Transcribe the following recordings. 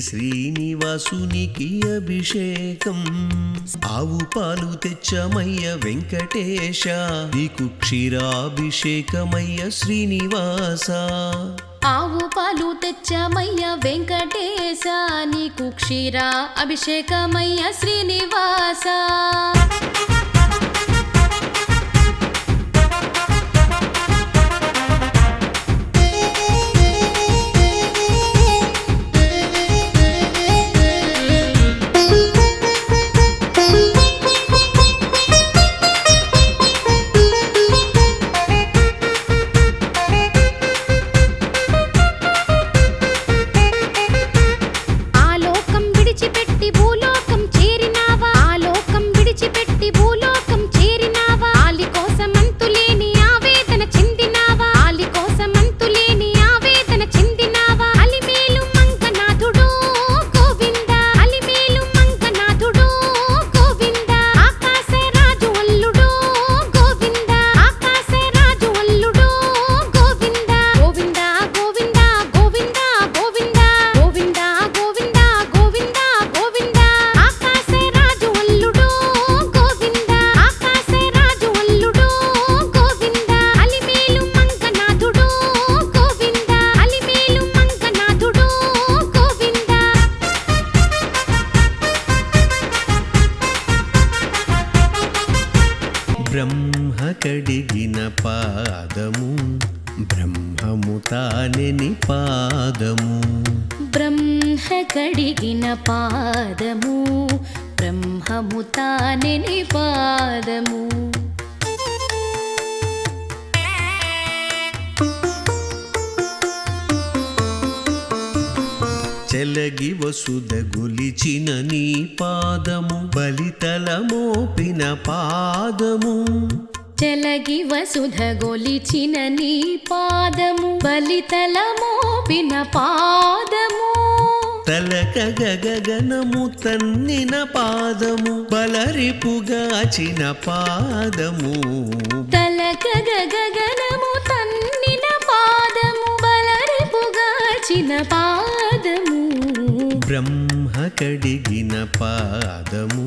శ్రీనివాసునికి అభిషేకం. ఆవు పాలు తెచ్చమయ్య వెంకటేశ. నీకు క్షీరాభిషేకమయ్య శ్రీనివాస. ఆవు పాలు తెచ్చమయ్య వెంకటేశ. నీకు క్షీరా అభిషేకమయ్య శ్రీనివాస. తానెని పాదము. బ్రహ్మ కడిగిన పాదము బ్రహ్మము తానెని పాదము. చెలగి వసుద గులిచిన నీ పాదము బలితల మోపిన పాదము. చెలగి వసుధ గొలిచిన నీ పాదము బలితల మోపిన పాదము. తలక గగనము తన్నిన పాదము బలరిపుగాచిన పాదము. తలక గగనము తన్నిన పాదము బలరిపుగాచిన పాదము. బ్రహ్మ కడిగిన పాదము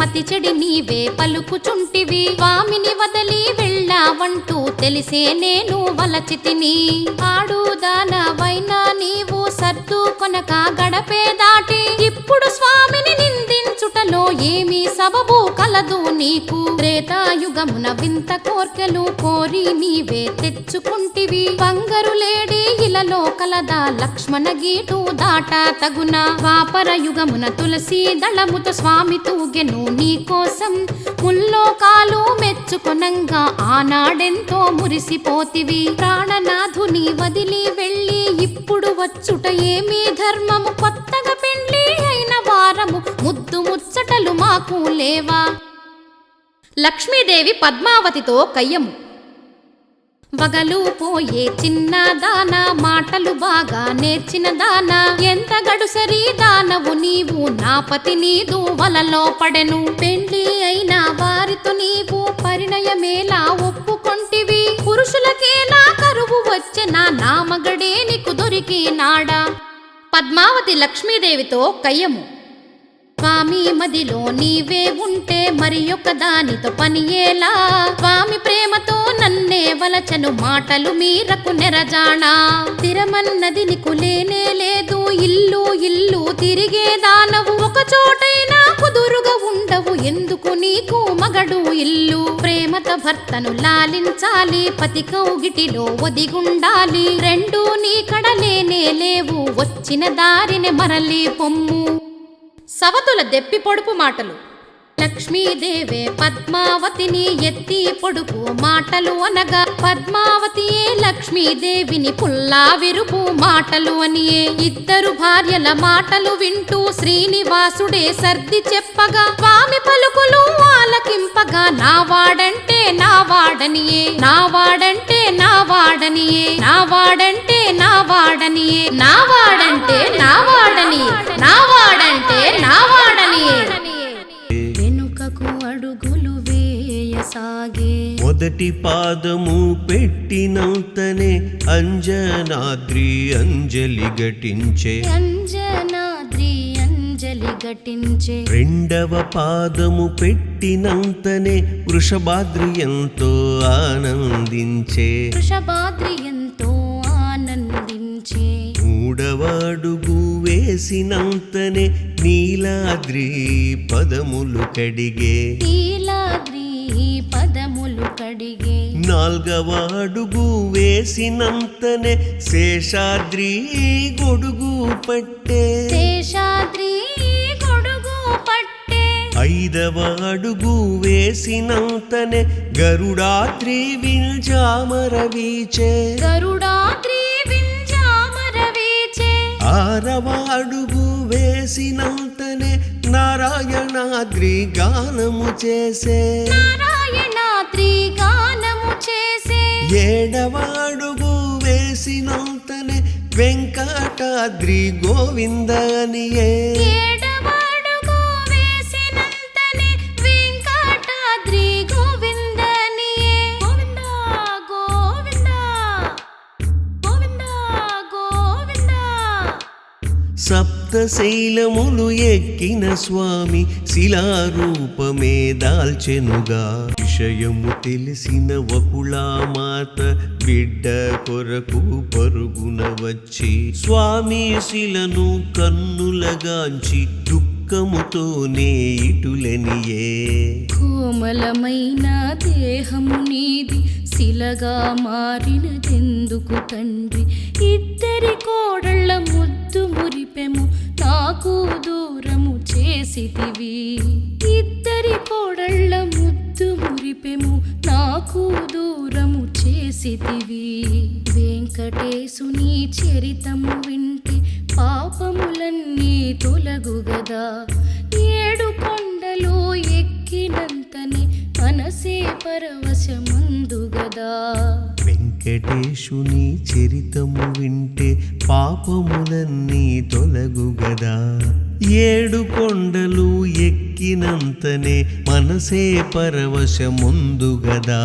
మతి చెడి నీవే పలుకుచుంటివి. స్వామిని వదలి వెళ్ళావంటూ తెలిసే నేను వలచితిని. ఆడుదానవైనా నీవు సర్దు కొనక గడపే దాటి. ఇప్పుడు స్వామిని ఏమీ సబబు కలదు నీకు. త్రేతాయుగమున వింత కోర్కెలు కోరి నీవే తెచ్చుకుంటివి. బంగరు లేడి ఇలలో కలదా లక్ష్మణ గీటు దాట తగున. వాపర యుగమున తులసి దళముతో స్వామి తూగెను నీ కోసం ముల్లోకాలు మెచ్చుకొనంగా ఆనాడెంతో మురిసిపోతివి. ప్రాణనాథుని వదిలి వెళ్ళి ఇప్పుడు వచ్చుట ఏమీ ధర్మము కొత్తగా పెండ్లి అయిన ముద్దు ముచ్చటలు మాకు లేవా? లక్ష్మీదేవి పద్మావతితో కయ్యము. వగలు పోయే చిన్న దాన మాటలు బాగా నేర్చిన దాన ఎంత గడుసరి దానవు నీవు నా పతి నీదు వలలో పడెను. పెండ్లి అయిన వారితో నీవు పరిణయమేలా ఒప్పుకొంటివి. పురుషులకేలా కరువు వచ్చిన నా మగడే నీకు దొరికినాడా పద్మావతి లక్ష్మీదేవితో కయ్యము. స్వామి మదిలో నీవే ఉంటే మరి ఒక దానితో పని ఎలా? స్వామి ప్రేమతో నన్నే వలచను మాటలు మీరకు నెరజానా స్థిరమన్నది నీకు లేనే లేదు ఇల్లు ఇల్లు తిరిగే దానవు ఒక చోటైనా కుదురుగా ఉండవు ఎందుకు నీకు మగడు ఇల్లు? ప్రేమతో భర్తను లాలించాలి పతి కౌగిటిలో ఒదిగుండాలి రెండు నీ కడలేనే లేవు వచ్చిన దారిని మరలి పొమ్ము. సవతుల దెప్పి పొడుపు మాటలు. లక్ష్మీదేవే పద్మావతిని ఎత్తి పొడుపు మాటలు అనగా పద్మావతియే లక్ష్మీదేవిని పుల్లా విరుపు మాటలు అనియే ఇద్దరు భార్యల మాటలు వింటూ శ్రీనివాసుడే సర్ది చెప్పగా స్వామి పలుకులు ఆలకింపగా నా నావాడనియే నా వాడనియే నా వాడంటే నా వాడనియే నా వాడంటే వేయసాగే మొదటి పాదము పెట్టినంతనే అంజనాద్రి అంజలి ఘటించే. అంజనాద్రి అంజలి ఘటించే. రెండవ పాదము పెట్టినంతనే వృషభాద్రి ఎంతో ఆనందించే. వృషభాద్రి ఎంతో ఆనందించే. మూడవ అడుగు వేసినంతనే నీలాద్రి పదములు కడిగే. నీలాద్రి పదములు కడిగే. నాల్గవ అడుగు వేసినంతనే శేషాద్రి గొడుగు పట్టే. శేషాద్రి గొడుగు పట్టే. ఐదవ అడుగు వేసినంతనే గరుడాద్రి వింజామర వీచే గరుడాద్రి వింజామర వీచే ఆరవ అడుగు వేసినంతనే నారాయణాద్రి గానము చేసే. నారాయణాద్రి గానము చేసే. ఏడవ అడుగు వేసినంతనే వెంకటాద్రి గోవింద అనియే శైలములు ఎక్కిన స్వామి శిలారూపమే దాల్చెనుగా. విషయము తెలిసిన వకుళామాత బిడ్డ కొరకు పరుగున వచ్చి స్వామి శిలను కన్నులగాంచి దుఃఖముతోనే ఇటులనియే. కోమలమైన దేహము నీది శిలగా మారినదెందుకు తండ్రి? ఇద్దరి కోడళ్ళ ముద్దు మురిపెము నాకు దూరము చేసితివి. ఇద్దరి కోడళ్ళ ముద్దు మురిపెము. నాకు దూరము చేసితివి. వెంకటేశుని చరితము వింటే పాపములన్నీ తొలగుగదా ఏడు కొండలు ఎక్కినంతనే మనసే పరవశముందుగదా గదా. వెంకటేశుని చరితము వింటే పాపములన్నీ తొలగు గదా. ఏడు కొండలు ఎక్కినంతనే మనసే పరవశముందు గదా.